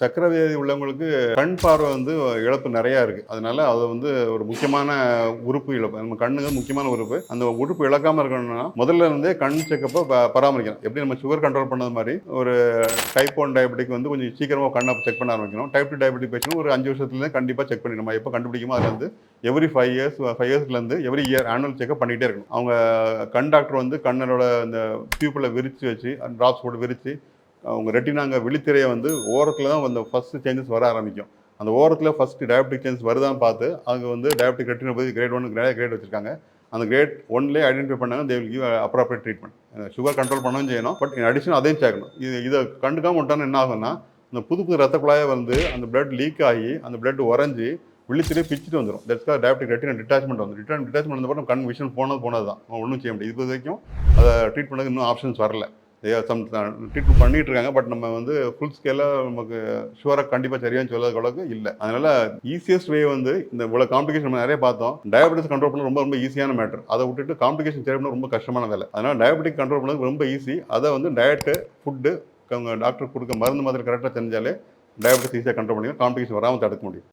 சக்கரை வியாதி உள்ளவங்களுக்கு கண் பார்வை வந்து இழப்பு நிறையா இருக்குது அதனால அது வந்து ஒரு முக்கியமான உறுப்பு இழப்பு. நம்ம கண்ணுங்க முக்கியமான உறுப்பு. அந்த உறுப்பு இழக்காமல் இருக்கணும்னா முதல்ல இருந்தே கண் செக்கப்பை ப- பராமரிக்கணும். எப்படி நம்ம சுகர் கண்ட்ரோல் பண்ணது மாதிரி ஒரு டைப் ஒன் டயபெட்டிக் வந்து கொஞ்சம் சீக்கிரமாக கண்ணை செக் பண்ண ஆரம்பிக்கணும். டைப் டூ டயபெட்டிக் பேஷண்ட் ஒரு அஞ்சு வருஷத்துலேருந்து கண்டிப்பாக செக் பண்ணி நம்ம எப்போ கண்டுபிடிக்குமோ அதுல இருந்து எவ்ரி ஃபைவ் இயர்ஸ் ஃபைவ் இயர்ஸ்லேருந்து எவ்ரி இயர் ஆனுவல் செக்அப் பண்ணிகிட்டே இருக்கணும். அவங்க கண் டாக்டர் வந்து கண்ணனோட அந்த பியூப்பில் விரித்து வச்சு ட்ராப்ஸ் போட்டு விரித்து அவங்க ரெட்டினாங்க விழித்திரையை வந்து ஓரத்தில் தான் அந்த ஃபஸ்ட்டு சேஞ்சஸ் வர ஆரம்பிக்கும். அந்த ஓரத்தில் ஃபஸ்ட்டு டயபெட்டிக் சேஞ்சஸ் வருதான்னு பார்த்து அங்கே வந்து டயபெட்டிக் ரெட்டினோபதி கிரேட் ஒன் நிறைய கிரேட் வச்சுருக்காங்க. அந்த கிரேட் ஒன்லேயே ஐடென்டிஃபை பண்ணாங்க they will give appropriate treatment sugar control பண்ணவும் செய்யணும். பட் இன் அடிஷன் அதையும் சேர்க்கணும். இது இதை கண்டுக்காம விட்டோன்னா என்ன ஆகும்னா அந்த புது புது ரத்த குழாயை வந்து அந்த பிளட் லீக் ஆகி அந்த பிளட் உறைஞ்சி விழித்திரையே பிச்சுட்டு வந்துடும் தட்ஸ்க்காக டயபெட்டிக் ரெட்டினா டிட்டாச்மெண்ட் வந்து ரிட்டர்ன் டிட்டாச்மெண்ட் வந்தப்பறம் கண் விஷன் போனது போனது தான் ஒன்றும் செய்ய முடியாது. இது வரைக்கும் அதை ட்ரீட் பண்ணதுக்கு இன்னும் ஆப்ஷன்ஸ் வரல. சம் ட்ரீட்மெண்ட் பண்ணிட்டு இருக்காங்க பட் நம்ம வந்து ஃபுல் ஸ்கேலாக நமக்கு ஷுவராக கண்டிப்பாக சரியான்னு சொல்லாத அளவுக்கு இல்லை. அதனால ஈஸியஸ்ட் வே வந்து இந்த இவ்வளோ காம்ப்ளிகேஷன் நம்ம நிறைய பார்த்தோம். டயபெட்டிஸ் கண்ட்ரோல் பண்ண ரொம்ப ரொம்ப ஈஸியான மேட்டர் அதை விட்டுட்டு காம்ப்ளிகேஷன் சரி பண்ண ரொம்ப கஷ்டமான வேலை. அதனால டயபெட்டிக் கண்ட்ரோல் பண்ணது ரொம்ப ஈஸி அதை வந்து டயட்டு ஃபுட்டு அவங்க டாக்டர் கொடுக்க மருந்து மாதிரி கரெக்டாக தெரிஞ்சாலே டயபெட்டிஸ் ஈஸியாக கண்ட்ரோல் பண்ணி காம்ப்ளிகேஷன் வராமல் தடுக்க முடியும்.